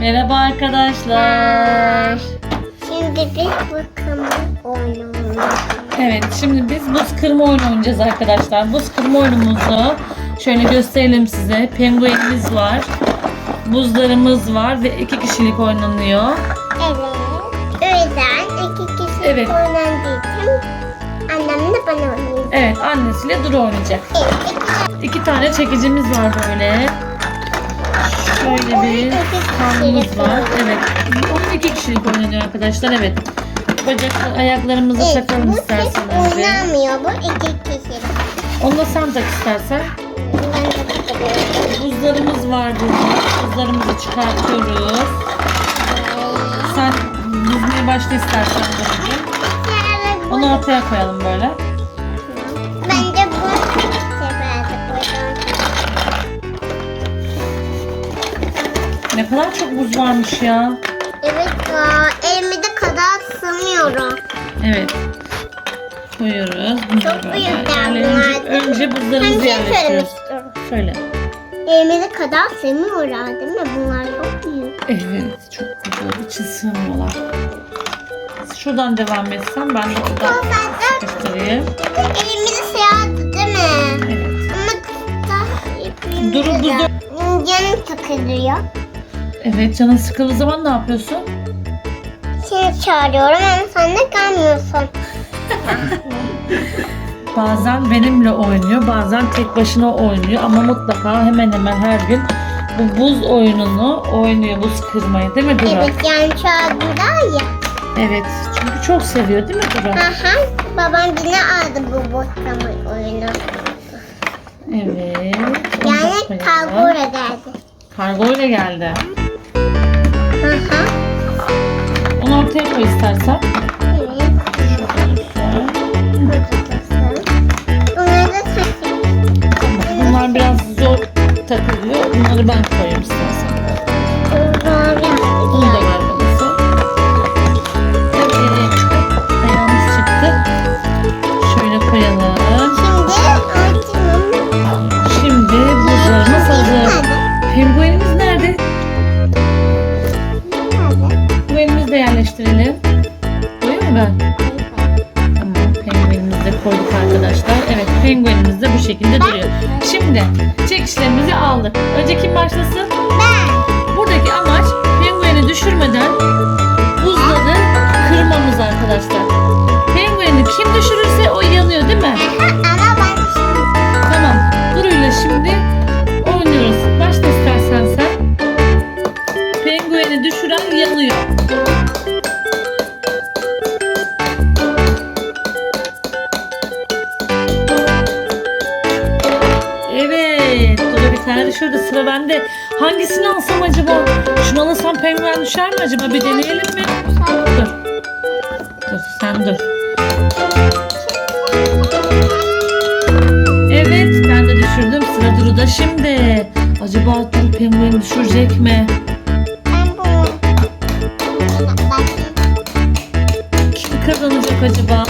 Merhaba arkadaşlar. Şimdi biz bakalım oynuyoruz. Evet şimdi biz buz kırma oyunu oynayacağız arkadaşlar. Buz kırma oyunumuzu şöyle gösterelim size. Penguenimiz var. Buzlarımız var ve iki kişilik oynanıyor. Evet. Yüzden iki kişi Evet. oynandığı için annem de bana oynuyor. Evet annesiyle Duru oynayacak. Evet. iki İki tane çekicimiz var böyle. Şöyle bir kanımız var. Evet. Onun iki kişilik oynanıyor arkadaşlar. Evet. Bacak ayaklarımızı Evet, takalım bu isterseniz. bir. oynamıyor. Bu iki kişi. Onu da sen tak istersen. Buzlarımız var burada. Buzlarımızı çıkartıyoruz. Sen düzmeye başla istersen. Onu ortaya koyalım böyle. Ne kadar çok buz varmış ya. Evet ya. Elime de kadar sığmıyorum. Evet. Koyuyoruz. Bunları Çok böyle büyük bunlar. Önce buzlarımızı şey yerleştiriyoruz. Şöyle. Elime de kadar sığmıyorlar değil mi? Bunlar çok büyük. Evet. Çok olduğu için sığmıyorlar. Şuradan devam etsem ben de buradan Zaten göstereyim. elimi de sığardı değil mi? Evet. Ama da Duru buzda- Canım takılıyor. Evet canın sıkıldığı zaman ne yapıyorsun? Seni çağırıyorum ama sen de gelmiyorsun. Bazen benimle oynuyor, bazen tek başına oynuyor ama mutlaka hemen hemen her gün bu buz oyununu oynuyor, buz kırmayı değil mi Dura? Evet yani çağırdılar ya. Evet, çünkü çok seviyor değil mi Dura? Aha, babam yine aldı bu boşlama oyunu. Evet. Yani koyalım. kavgura geldi. Kargo ile geldi. Ortaya koy istersen. Bunlar biraz zor takılıyor. Bunları ben koyayım istersen. Şekilde duruyor. Şimdi çekişlerimizi aldık. Önce kim başlasın? Ben. Buradaki amaç Evet. Duru bir tane düşürdü. Sıra bende. Hangisini alsam acaba? Şunu alırsam penguen düşer mi acaba? Bir deneyelim mi? Dur. Dur sen dur. Evet ben de düşürdüm. Sıra Duru'da şimdi. Acaba Duru pengueni düşürecek mi? Kim kazanacak acaba?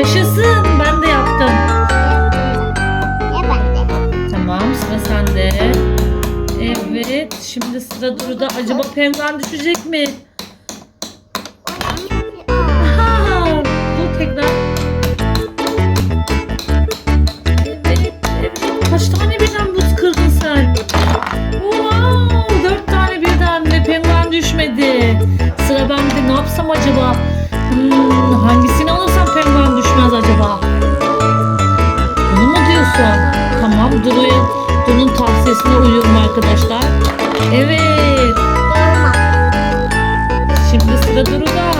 Yaşasın. Ben de yaptım. Ya ben de. Tamam sıra sende. Evet şimdi sıra Duru'da. Acaba penguen düşecek mi? Ha, dur tekrar. Evet, evet. Kaç tane birden buz kırdın sen? Wow, dört tane birden ve penguen düşmedi. Sıra bende. Ne yapsam acaba? Hmm, hangisini Duru'ya, Duru'nun tavsiyesine uyuyorum arkadaşlar. Evet, şimdi sıra Duru'da.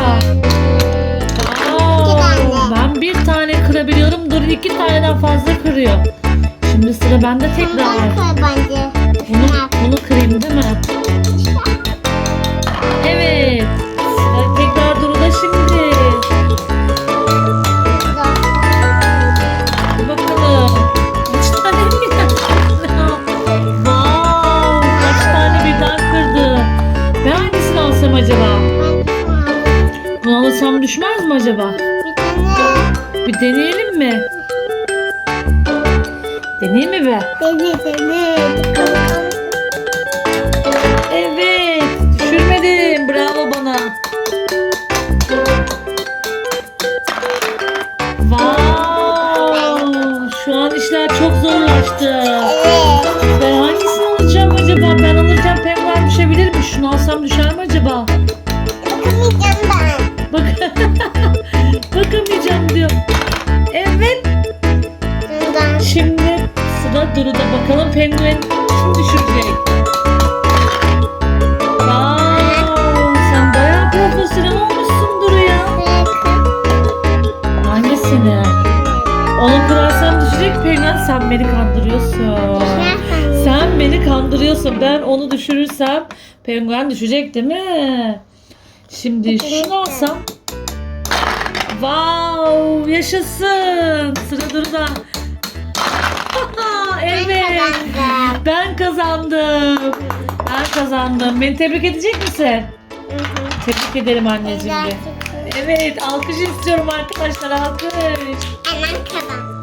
Wow, ben bir tane kırabiliyorum. Duru iki taneden fazla kırıyor. Şimdi sıra bende tekrar. Bunu, bunu kırayım değil mi? Hangisini alsam acaba? Bunu Alsam düşmez mi acaba? Bir deneyelim mi? Deneyeyim mi be? Dene dene. Bakalım. Evet. Düşürmedim. Bravo bana. Wow. Şu an işler çok zorlaştı. Evet. Bak Bakamayacağım diyor. Evet. Bundan. Şimdi sıra Duru'da. Bakalım penguen kim düşürecek? Wow, sen bayağı profesyonel olmuşsun Duru ya. Hangisini? Onu kırarsam düşecek penguen sen beni kandırıyorsun. Sen beni kandırıyorsun. Ben onu düşürürsem penguen düşecek değil mi? Şimdi şunu alsam. Wow, yaşasın. Sıra Duru'da. evet. Ben kazandım. Ben kazandım. Beni tebrik edecek misin? Tebrik ederim anneciğim. de. Evet, alkış istiyorum arkadaşlar. Alkış. Hemen kazan.